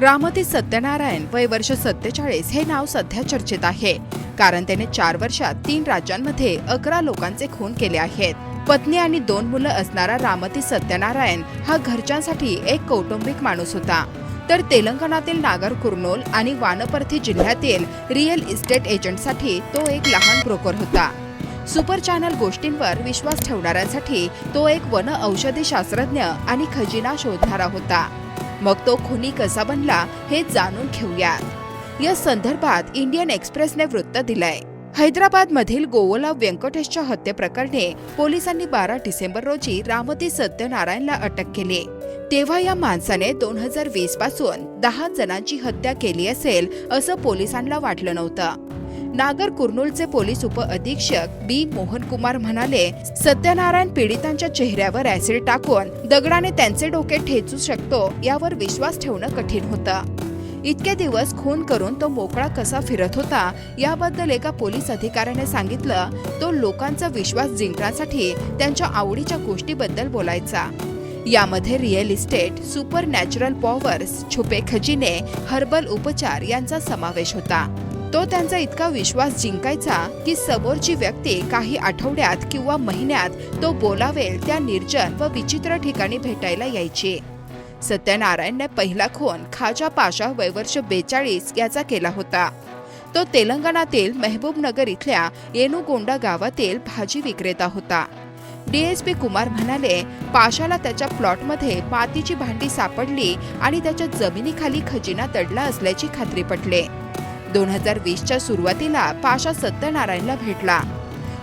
रामती सत्यनारायण वय वर्ष सत्तेचाळीस हे नाव सध्या चर्चेत आहे. कारण त्याने चार वर्षात तीन राज्यांमध्ये अकरा लोकांचे खून केले आहेत. पत्नी आणि दोन मुलं असणारा रामती सत्यनारायण हा घरच्यांसाठी एक कौटुंबिक माणूस होता. तर तेलंगणातील नागर कुर्नोल आणि वानपर्थी जिल्ह्यातील रिअल इस्टेट एजंटसाठी तो एक लहान ब्रोकर होता. सुपर चॅनल गोष्टींवर विश्वास ठेवणाऱ्यांसाठी तो एक वन औषधी शास्त्रज्ञ आणि खजिना शोधणारा होता. मग तो खुनी कसा बनला हे जाणून घेऊयात या संदर्भात इंडियन एक्सप्रेसने वृत्त दिलंय. हैदराबाद मधील गोवला व्यंकटेशच्या हत्येप्रकरणी पोलिसांनी बारा डिसेंबर रोजी रामती सत्यनारायणला अटक केली. तेव्हा या माणसाने दोन हजार वीसपासून दहा जणांची हत्या केली असेल असं पोलिसांना वाटलं नव्हतं. नागर कुर्नूलचे पोलीस उप अधीक्षक बी मोहन कुमार म्हणाले सत्यनारायण पीडितांच्या चेहऱ्यावर ऍसिड टाकून दगडाने त्यांचे डोके ठेचू शकतो यावर विश्वास ठेवणं कठीण होतं. इतके दिवस खून करून तो मोकळा कसा फिरत होता याबद्दल एका पोलीस अधिकाऱ्याने सांगितलं तो लोकांचा विश्वास जिंकण्यासाठी त्यांच्या आवडीच्या गोष्टीबद्दल बोलायचा. यामध्ये real estate super natural powers छुपे खजिने हर्बल उपचार यांचा समावेश होता. तो त्यांचा इतका विश्वास जिंकायचा की समोरची व्यक्ती काही आठवड्यात किंवा महिन्यात तो बोलावेल त्या निर्जन व विचित्र ठिकाणी भेटायला यायची. सत्यनारायणने पहिला खून खाजा पाशा वैवर्ष बेचाळीस याचा केला होता. तो तेलंगणातील मेहबूबनगर इथल्या येनुगोंडा गावातील भाजी विक्रेता होता. डीएसपी कुमार म्हणाले पाशाला त्याच्या प्लॉटमध्ये मातीची भांडी सापडली आणि त्याच्या जमिनीखाली खजिना दडला असल्याची खात्री पटले. दोन हजार वीसच्या सुरुवातीला पाशा सत्यनारायणला भेटला.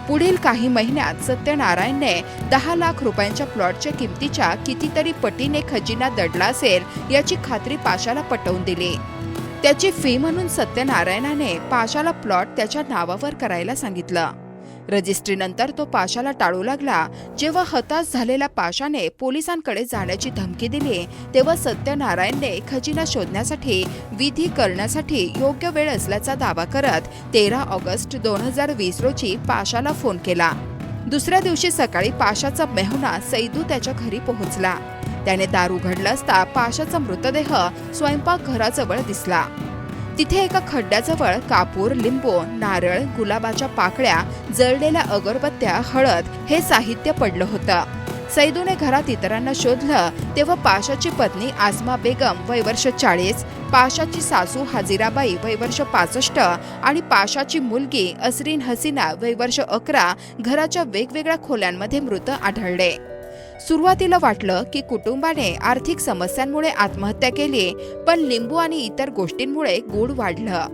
पुढील काही महिन्यात सत्यनारायणने दहा लाख रुपयांच्या प्लॉटच्या किमतीच्या कितीतरी पटीने खजिना दडला असेल याची खात्री पाशाला पटवून दिली. त्याची फी म्हणून सत्यनारायणाने पाशाला प्लॉट त्याच्या नावावर करायला सांगितलं. रजिस्ट्रीनंतर तो पाशाला टाळू लागला. जेव्हा हताश झालेल्या पाशाने पोलिसांकडे जाण्याची धमकी दिली तेव्हा सत्यनारायणने खजिना शोधण्यासाठी विधी करण्यासाठी योग्य वेळ असल्याचा दावा करत तेरा ऑगस्ट दोन हजार वीस रोजी पाशाला फोन केला. दुसऱ्या दिवशी सकाळी पाशाचा मेहुणा सैदू त्याच्या घरी पोहोचला. त्याने दार उघडला असता पाशाचा मृतदेह स्वयंपाकघराजवळ दिसला. तिथे एका खड्ड्याजवळ कापूर लिंबू नारळ गुलाबाच्या पाकळ्या जळलेल्या अगरबत्त्या हळद हे साहित्य पडलं होतं. सैदूने घरात इतरांना शोधलं तेव्हा पाशाची पत्नी आसमा बेगम वय वर्ष चाळीस पाशाची सासू हाजिराबाई वय वर्ष पासष्ट आणि पाशाची मुलगी असरीन हसीना वय वर्ष अकरा घराच्या वेगवेगळ्या खोल्यांमध्ये मृत आढळले. सुरुवातीला वाटलं की कुटुंबाने आर्थिक समस्यांमुळे आत्महत्या केली पण लिंबू आणि इतर गोष्टींमुळे गूढ वाढलं.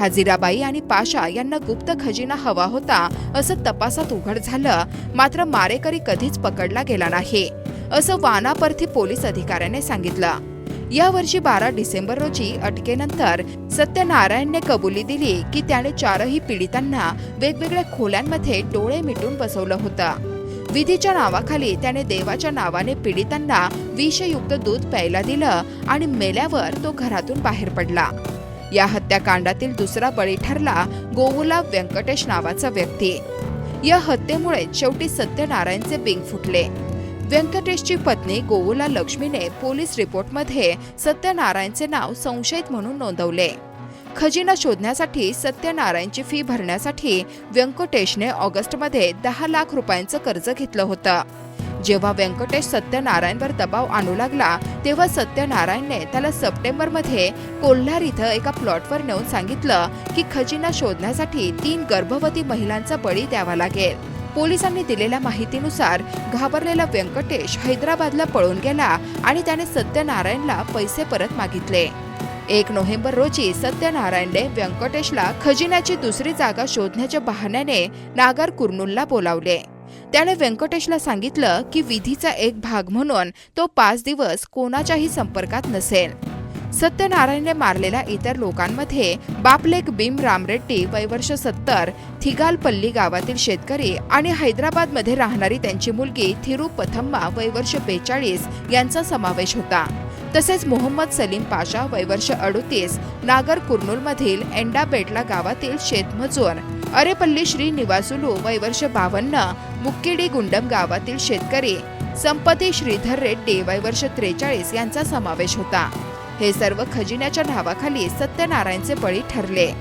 हाजिराबाई आणि पाशा यांना गुप्त खजिना हवा होता असं तपासात उघड झालं मात्र मारेकरी कधीच पकडला गेला नाही असं वानापर्थी पोलीस अधिकाऱ्याने सांगितलं. यावर्षी बारा डिसेंबर रोजी अटकेनंतर सत्यनारायणने कबुली दिली की त्याने चारही पीडितांना वेगवेगळ्या खोल्यांमध्ये डोळे मिटून बसवलं होतं. विधीच्या नावाखाली त्याने देवाच्या नावाने पीडितांना विषयुक्त दूध प्यायला दिलं आणि मेल्यावर तो घरातून बाहेर पडला. या हत्याकांडातील दुसरा बळी ठरला गोवुला व्यंकटेश नावाचा व्यक्ती. या हत्येमुळे शेवटी सत्यनारायणचे बिंग फुटले. व्यंकटेशची पत्नी गोवुला लक्ष्मीने पोलीस रिपोर्टमध्ये सत्यनारायणचे नाव संशयित म्हणून नोंदवले. खजिना शोधण्यासाठी सत्यनारायणची फी भरण्यासाठी व्यंकटेशने ऑगस्टमध्ये दहा लाख रुपयांचं कर्ज घेतलं होतं. जेव्हा व्यंकटेश सत्यनारायणवर दबाव आणू लागला तेव्हा सत्यनारायणने त्याला सप्टेंबरमध्ये कोल्हार इथं एका प्लॉटवर नेऊन सांगितलं की खजिना शोधण्यासाठी तीन गर्भवती महिलांचा बळी द्यावा लागेल. पोलिसांनी दिलेल्या माहितीनुसार घाबरलेला व्यंकटेश हैदराबादला पळून गेला आणि त्याने सत्यनारायणला पैसे परत मागितले. एक नोव्हेंबर रोजी सत्यनारायणने व्यंकटेशला खजिन्याची दुसरी जागा शोधण्याच्या बहाण्याने नागर कुर्नूलला बोलावले. त्याने व्यंकटेशला सांगितलं की विधीचा एक भाग म्हणून तो पाच दिवस कोणाच्याही संपर्कात नसेल. सत्यनारायणने मारलेल्या इतर लोकांमध्ये बापलेक भीम रामरेड्डी वयवर्ष सत्तर थिगालपल्ली गावातील शेतकरी आणि हैदराबादमध्ये राहणारी त्यांची मुलगी थिरू पथम्मा वयवर्ष बेचाळीस यांचा समावेश होता. तसेच मोहम्मद सलीम पाशा वयवर्ष अडुतीस नागर कुर्नूलमधील एंडाबेटला गावातील शेतमजूर. अरेपल्ली श्री निवासुलू वयवर्ष बावन्न मुक्केडी गुंडम गावातील शेतकरी. संपती श्रीधर रेड्डी वयवर्ष त्रेचाळीस यांचा समावेश होता. हे सर्व खजिन्याच्या नावाखाली सत्यनारायणचे बळी ठरले.